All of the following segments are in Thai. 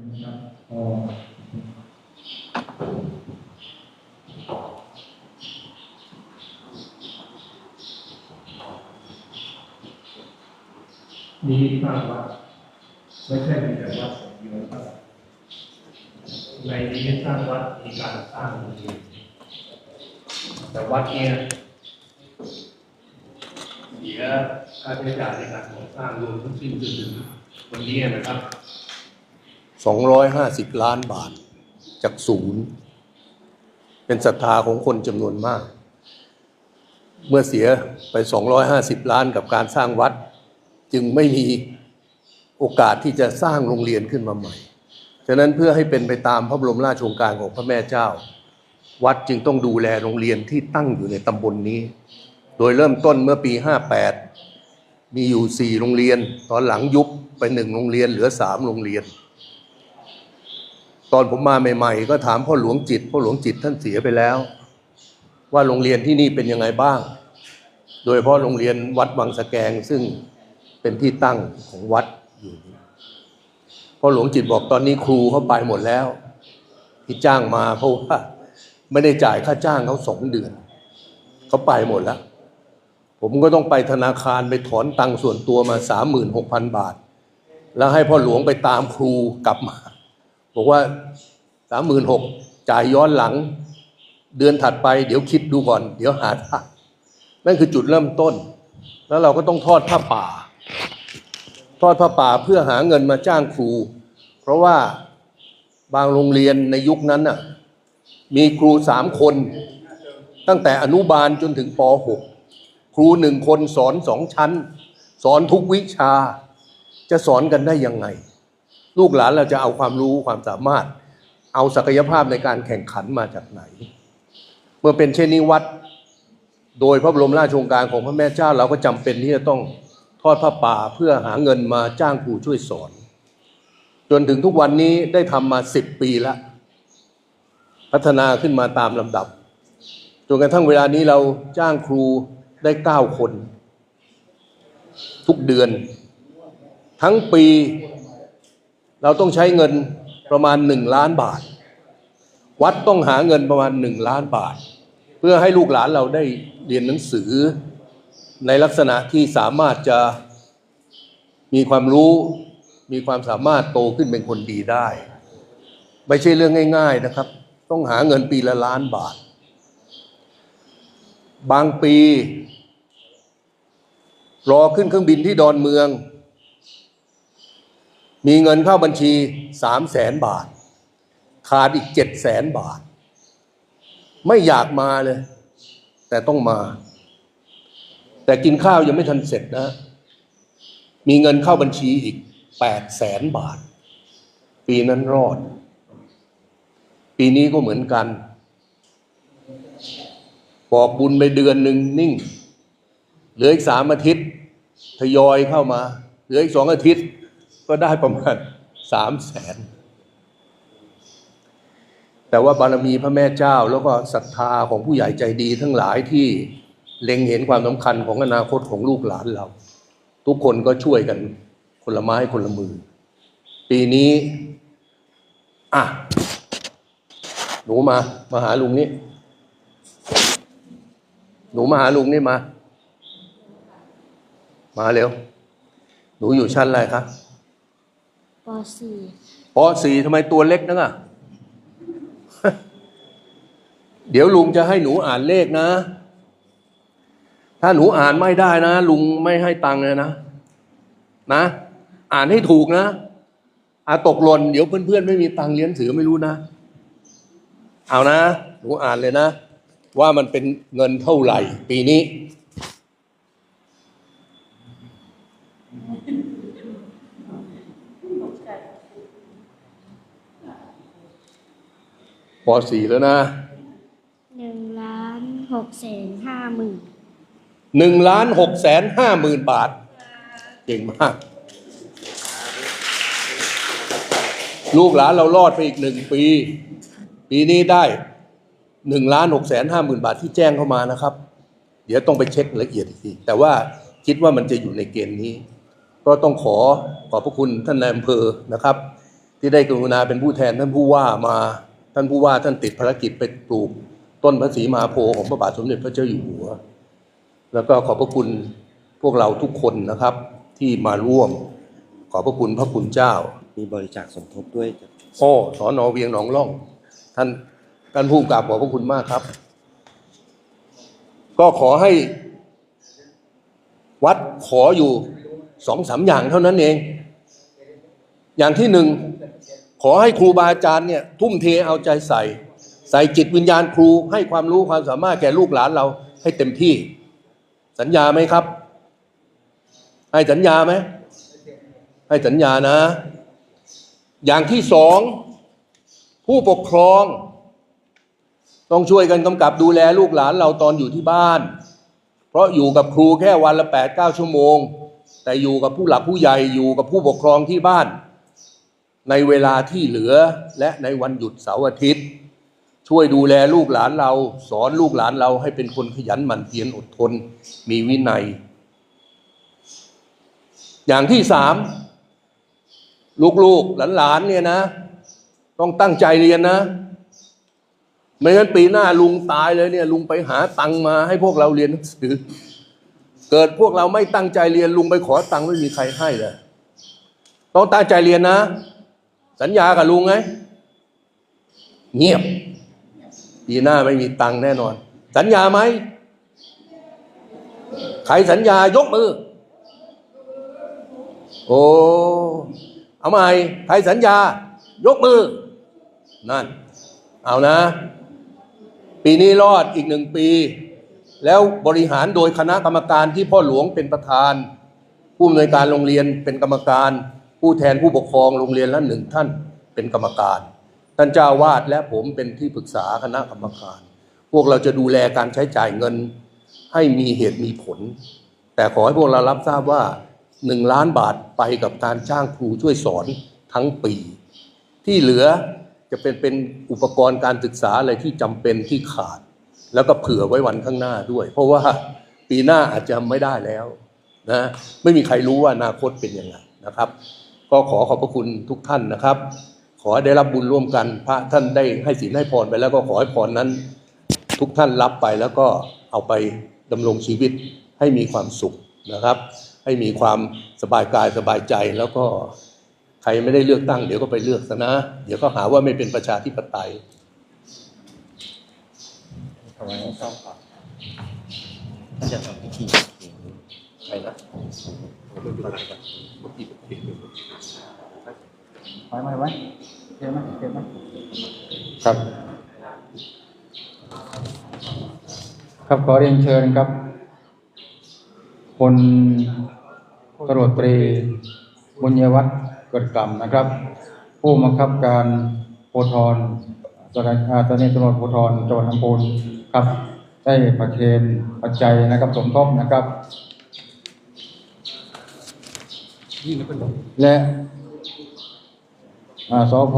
นะครับพอนิมิตสร้างวัดไม่ใช่มีแต่วัดอย่างเดียวครับในนิมิตสร้างวัดมีการสร้างโรงเรียนแต่วัดเนี่ยเสียค่าใช้จ่ายในการก่อสร้างรวมทั้งสิ้นจนถึงวันนี้นะครับ 250 ล้านบาทจากศูนย์ เป็นศรัทธาของคนจำนวนมาก เมื่อเสียไป 250 ล้านกับการสร้างวัด จึงไม่มีโอกาสที่จะสร้างโรงเรียนขึ้นมาใหม่ ฉะนั้นเพื่อให้เป็นไปตามพระบรมราชโองการของพระแม่เจ้า วัดจึงต้องดูแลโรงเรียนที่ตั้งอยู่ในตำบลนนี้ โดยเริ่มต้นเมื่อปี 58 มีอยู่ 4 โรงเรียน ตอนหลังยุบไปหนึ่งโรงเรียนเหลือ 3 โรงเรียน ตอนผมมาใหม่ ๆ ก็ถามพ่อหลวงจิตพ่อหลวงจิตท่านเสียไปแล้ว ว่าโรงเรียนที่นี่เป็นยังไงบ้าง โดยเฉพาะโรงเรียนวัดวังสะแกงซึ่งเป็นที่ตั้งของวัดอยู่พ่อหลวงจิตบอกตอนนี้ครูเขาไปหมดแล้ว ที่จ้างมาเพราะว่าไม่ได้จ่ายค่าจ้างเขาสองเดือนเขาไปหมดแล้ว ผมก็ต้องไปธนาคารไปถอนตังค์ส่วนตัวมาสามหมื่นหกพันบาท แล้วให้พ่อหลวงไปตามครูกลับมา บอกว่าสามหมื่นหกจ่ายย้อนหลัง เดือนถัดไป เดี๋ยวคิดดูก่อน เดี๋ยวหาทางนั่นคือจุดเริ่มต้น แล้วเราก็ต้องทอดผ้าป่า ทอดผ้าป่าเพื่อหาเงินมาจ้างครู เพราะว่าบางโรงเรียนในยุคนั้นน่ะมีครูสามคน ตั้งแต่อนุบาลจนถึงป .6 ครูหนึ่งคนสอนสองชั้น สอนทุกวิชาจะสอนกันได้ยังไง ลูกหลานเราจะเอาความรู้ความสามารถ เอาศักยภาพในการแข่งขันมาจากไหน เมื่อเป็นเช่นนี้วัด โดยพระบรมราชโองการของพระแม่เจ้าเราก็จำเป็นที่จะต้องทอดผ้าป่าเพื่อหาเงินมาจ้างครูช่วยสอน จนถึงทุกวันนี้ได้ทำมาสิบปีแล้วพัฒนาขึ้นมาตามลำดับจนกระทั่งเวลานี้เราจ้างครูได้เก้าคน ทุกเดือน ทั้งปี เราต้องใช้เงินประมาณหนึ่งล้านบาท วัดต้องหาเงินประมาณหนึ่งล้านบาท เพื่อให้ลูกหลานเราได้เรียนหนังสือ ในลักษณะที่สามารถจะมีความรู้มีความสามารถโตขึ้นเป็นคนดีได้ ไม่ใช่เรื่องง่าย ๆนะครับ ต้องหาเงินปีละล้านบาท บางปี รอขึ้นเครื่องบินที่ดอนเมือง มีเงินเข้าบัญชีสามแสนบาท ขาดอีกเจ็ดแสนบาท ไม่อยากมาเลย แต่ต้องมา แต่กินข้าวยังไม่ทันเสร็จนะ มีเงินเข้าบัญชีอีกแปดแสนบาท ปีนั้นรอด ปีนี้ก็เหมือนกัน บอกบุญไปเดือนหนึ่งนิ่ง เหลืออีกสามอาทิตย์ ทยอยเข้ามา เหลืออีกสองอาทิตย์ ก็ได้ประมาณสามแสนแต่ว่าบารมีพระแม่เจ้าแล้วก็ศรัทธาของผู้ใหญ่ใจดีทั้งหลายที่เล็งเห็นความสำคัญของอนาคตของลูกหลานเรา ทุกคนก็ช่วยกันคนละไม้คนละมือ ปีนี้ อะ หนูมา มาหาลุงนี่ หนูมาหาลุงนี่มา มาเร็ว หนูอยู่ชั้นอะไรคะ ป .4 ปสี่ทำไมตัวเล็กนักอะ เดี๋ยวลุงจะให้หนูอ่านเลขนะ ถ้าหนูอ่านไม่ได้นะ ลุงไม่ให้ตังค์เลยนะ นะ อ่านให้ถูกนะอาตกหล่นเดี๋ยวเพื่อนๆ ไม่มีตังค์เลี้ยงสือไม่รู้นะ เอานะ หนูอ่านเลยนะ ว่ามันเป็นเงินเท่าไหร่ ปีนี้ ปสี่แล้วนะหนึ่งล้านหกแสนห้าหมื่นหนึ่งล้านหกแสนห้าหมื่นบาท เก่งมาก ลูกหลานเรารอดไปอีกหนึ่งปี ปีนี้ได้หนึ่งล้านหกแสนห้าหมื่นบาทที่แจ้งเข้ามานะครับ เดี๋ยวต้องไปเช็คละเอียดอีกที แต่ว่าคิดว่ามันจะอยู่ในเกณฑ์นี้ ก็ต้องขอขอบพระคุณท่านนายอำเภอนะครับทที่ได้กรุณาเป็นผู้แทนท่านผู้ว่ามา ท่านผู้ว่าท่านติดภารกิจไปปลูกต้นพระศรีมหาโพธิ์ของพระบาทสมเด็จพระเจ้าอยู่หัว แล้วก็ขอบพระคุณพวกเราทุกคนนะครับที่มาร่วม ขอบพระคุณพระคุณเจ้า มีบริจาคสมทบด้วยโอ้สอนอเวียงหนองล่อง ท่านท่านผู้กำกับขอบพระคุณมากครับ ก็ขอให้ วัดขออยู่สองสามอย่างเท่านั้นเอง อย่างที่หนึ่ง ขอให้ครูบาอาจารย์เนี่ยทุ่มเทเอาใจใส่ ใส่จิตวิญญาณครูให้ความรู้ความสามารถแก่ลูกหลานเราให้เต็มที่ สัญญาไหมครับ ให้สัญญาไหมให้สัญญานะ อย่างที่สองผู้ปกครอง ต้องช่วยกันกำกับดูแลลูกหลานเราตอนอยู่ที่บ้าน เพราะอยู่กับครูแค่วันละแปดเก้าชั่วโมง แต่อยู่กับผู้หลักผู้ใหญ่อยู่กับผู้ปกครองที่บ้าน ในเวลาที่เหลือและในวันหยุดเสาร์อาทิตย์ ช่วยดูแลลูกหลานเรา สอนลูกหลานเราให้เป็นคนขยันหมั่นเพียรอดทน มีวินัย อย่างที่สามลูกๆหลานๆเนี่ยนะ ต้องตั้งใจเรียนนะไม่งั้นปีหน้าลุงตายเลยเนี่ยลุงไปหาตังมาให้พวกเราเรียนหนังสือ เกิดพวกเราไม่ตั้งใจเรียนลุงไปขอตังไม่มีใครให้เลยต้องตั้งใจเรียนนะ สัญญากับลุงไง เงียบ ปีหน้าไม่มีตังค์แน่นอน สัญญาไหมใครสัญญายกมือ โอ้เอาใหม่ใครสัญญา ยกมือ นั่น เอานะ ปีนี้รอดอีกหนึ่งปี แล้วบริหารโดยคณะกรรมการที่พ่อหลวงเป็นประธาน ผู้อำนวยการโรงเรียนเป็นกรรมการ ผู้แทนผู้ปกครองโรงเรียนละหนึ่งท่านเป็นกรรมการ ท่านเจ้าวาดและผมเป็นที่ปรึกษาคณะกรรมการ พวกเราจะดูแลการใช้จ่ายเงินให้มีเหตุมีผล แต่ขอให้พวกเรารับทราบว่าหนึ่งล้านบาทไปกับการจ้างครูช่วยสอนทั้งปี ที่เหลือจะเป็นเป็นอุปกรณ์การศึกษาอะไรที่จำเป็นที่ขาด แล้วก็เผื่อไว้วันข้างหน้าด้วย เพราะว่าปีหน้าอาจจะไม่ได้แล้วนะไม่มีใครรู้ว่าอนาคตเป็นยังไงนะครับ ก็ขอขอบพระคุณทุกท่านนะครับ ขอให้ได้รับบุญร่วมกัน พระท่านได้ให้ศีลให้พรไปแล้วก็ขอให้พรนั้น ทุกท่านรับไปแล้วก็เอาไปดำรงชีวิตให้มีความสุขนะครับ ให้มีความสบายกายสบายใจแล้วก็ใครไม่ได้เลือกตั้งเดี๋ยวก็ไปเลือกซะนะ เดี๋ยวก็หาว่าไม่เป็นประชาธิปไตยถวายน้ำส้มก่อนท่านจะทำพิธีไปนะ ไม่เป็นไรครับเมื่อกี้ผมเห็นอยู่ไว้ไว้ไว้เก็บไหมเก็บไหมครับ ครับขอเรียนเชิญครับพลตำรวจตรีบุญยวัฒน์เกิดกรรมนะครับ ผู้บังคับการโพธรสถานีตอนนี้ตำรวจโพธรจังหวัดลำพูนครับ ได้ประเคนปัจจัยนะครับสมทบนะครับและอ่า สพ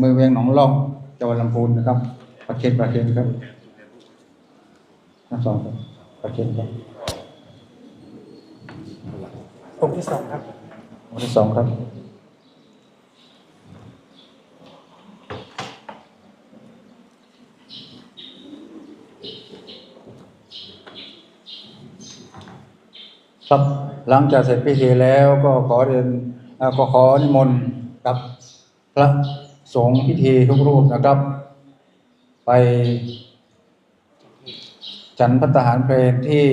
มือเวียงหนองล่องจังหวัดลำพูนนะครับประเคนประเคนครับทั้งสองครับประเคนครับองค์ที่สองครับองค์ที่สองครับครับหลังจากเสร็จพิธีแล้วก็ขอเรียนอ่าก็ขอนิมนต์กับ พระสงฆ์พิธีทุกรูปนะครับ ไป ฉันพัฒหารเพลงที่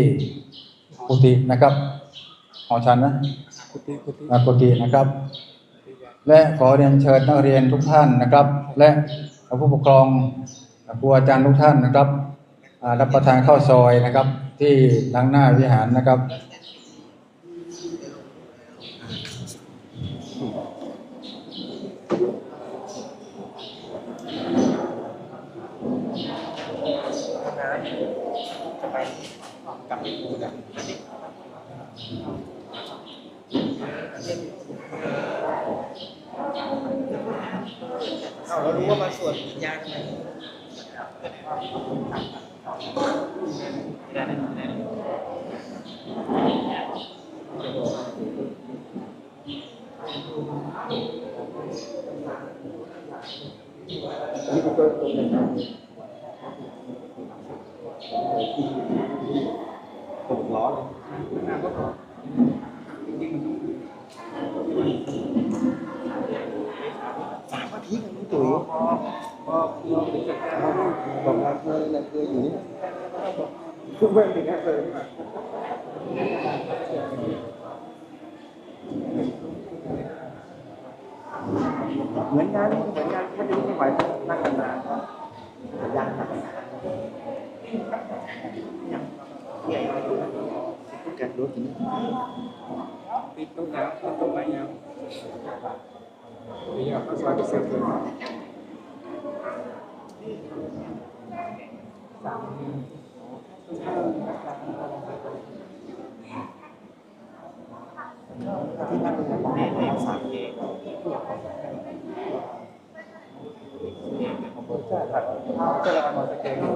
กุฏินะครับหอฉันนะกุฏิกุฏินะครับ และขอเรียนเชิญนักเรียนทุกท่านนะครับ และผู้ปกครองครูอาจารย์ทุกท่านนะครับอ่ารับประทานข้าวซอยนะครับ ที่หลังหน้าวิหารนะครับ เอาเรารู้ว่ามาสวดวิญญาณทำไมคตกล้อเลยสามอาทิตย์นี่ตุ๋ยบอกว่าเคยเคยอยู่นี่ทุกเมื่อถึงเคยนี่ เหมือนงานเหมือนงานไม่ได้ไม่ไหวนั่งนานๆยังนั่งนานยังเที่ยวอยู่ พูดกันรู้ถึงปิดตรงน้ำตรงไหนยังนี่อะก็ซอยไปเสร็จเลยที่นั่งเป็นของในสามเองใช่ครับเจริญมาสเกลแล้ว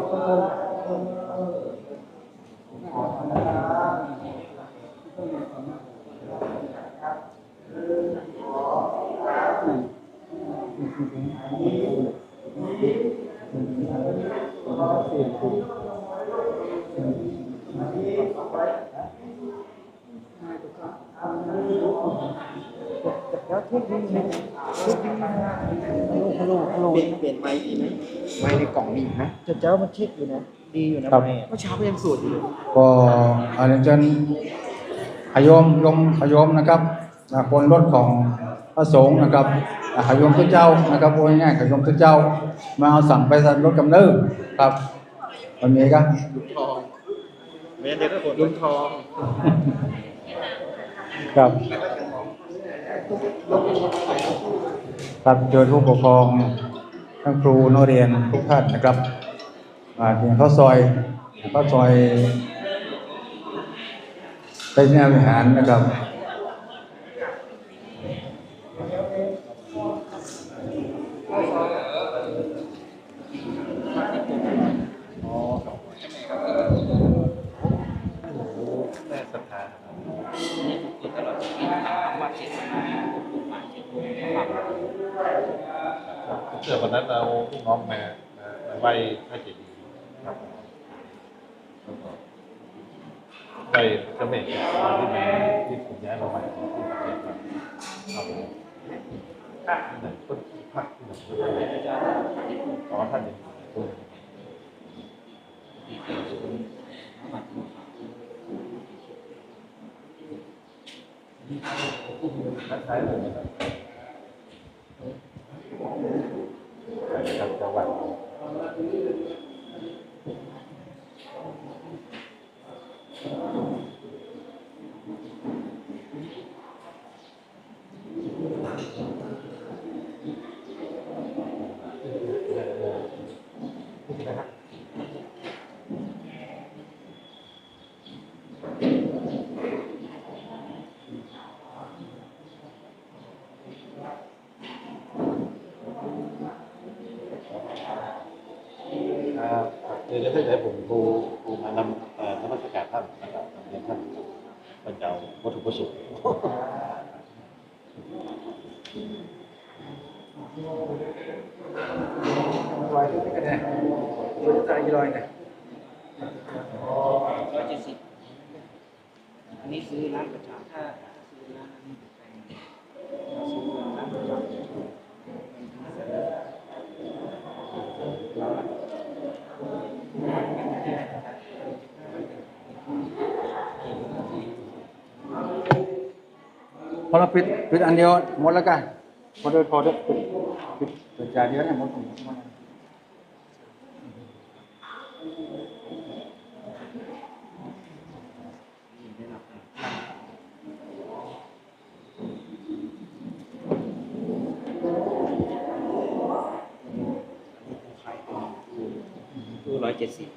เทคนิคเทคนิคฮัลโหลฮัลโหลฮัลโหลเปลี่ยนเปลี่ยนไม้ดีไหมไม้ในกล่องมีไหมจะเจ้ามันเช็คอยู่นะ ดีอยู่นะครับไม้อะเมื่อเช้าก็ยังสูตรอยู่ก็อาเรียน ขยมลงขยมนะครับอ่าคนรถของพระสงฆ์นะครับอ่าขยมพระเจ้านะครับโอ้ยง่ายๆขยมพระเจ้า มาเอาสั่งไปใส่รถกำเนิดครับวันนี้ครับไม่งั้นเดี๋ยวก็ปวดลุงทองครับครับโดยผู้ปกครองทั้งครูนักเรียนทุกท่านนะครับอ่าที่เขาซอยเขาซอย เป็นแนววิหารนะครับเชื่อวันนั้นเราลูกน้องมามามาไหว้พระเจดีย์ครับแล้วก็ ไหว้เจ้าแม่เกศที่มาที่ผมย้ายมาใหม่ที่ประเทศครับครับผมที่ไหนต้นพักที่ไหนอ๋อท่านเองต้นคล้ายๆเลยนะครับ ไปครับจังหวัดครับเดี๋ยวถ้าเกิดผมครูครูมานำเอ่อนมัสการท่านนะครับเรียนท่านบรรเจ้าวัตถุประสงค์ ร้อยด้วยกันนะร้อยจ่ายกี่ร้อยนะ ร้อยเจ็ดสิบ อันนี้ซื้อร้านประจำถ้าซื้อร้านซื้อร้านประจำพอเราปิดปิดอันเดียวหมดแล้วกันพอเดินพอเดินปิดปิดปิดจานเดียวเนี่ยหมดหมดหมด เจ็ดสิบ